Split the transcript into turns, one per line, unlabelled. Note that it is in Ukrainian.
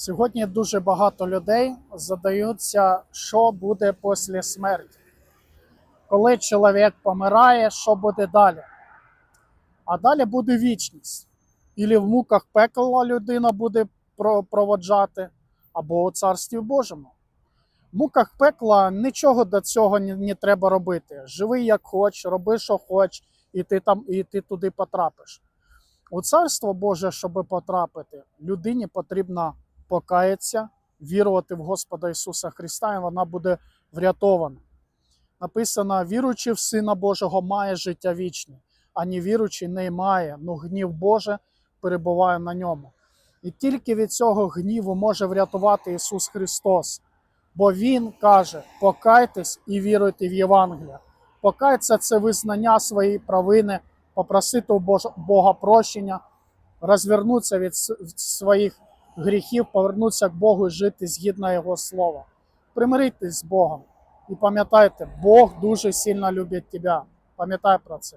Сьогодні дуже багато людей задаються, що буде після смерті. Коли чоловік помирає, що буде далі? А далі буде вічність. Ілі в муках пекла людина буде проводжати, або у Царстві Божому. В муках пекла нічого до цього не, треба робити. Живи як хоч, роби, що хоч, і ти, там, і ти туди потрапиш. У Царство Боже, щоб потрапити, людині потрібно покаятися, вірувати в Господа Ісуса Христа, і вона буде врятована. Написано: віруючи в Сина Божого має життя вічне, а не віруючий не має, ну гнів Боже перебуває на ньому. І тільки від цього гніву може врятувати Ісус Христос. Бо Він каже: покайтесь і віруйте в Євангелія. Покайтеся це визнання своєї провини, попросити у Бога прощення, розвернутися від своїх гріхів, повернутися к Богу і жити згідно Його слова. Примиритись з Богом і пам'ятайте, Бог дуже сильно любить тебе. Пам'ятай про це.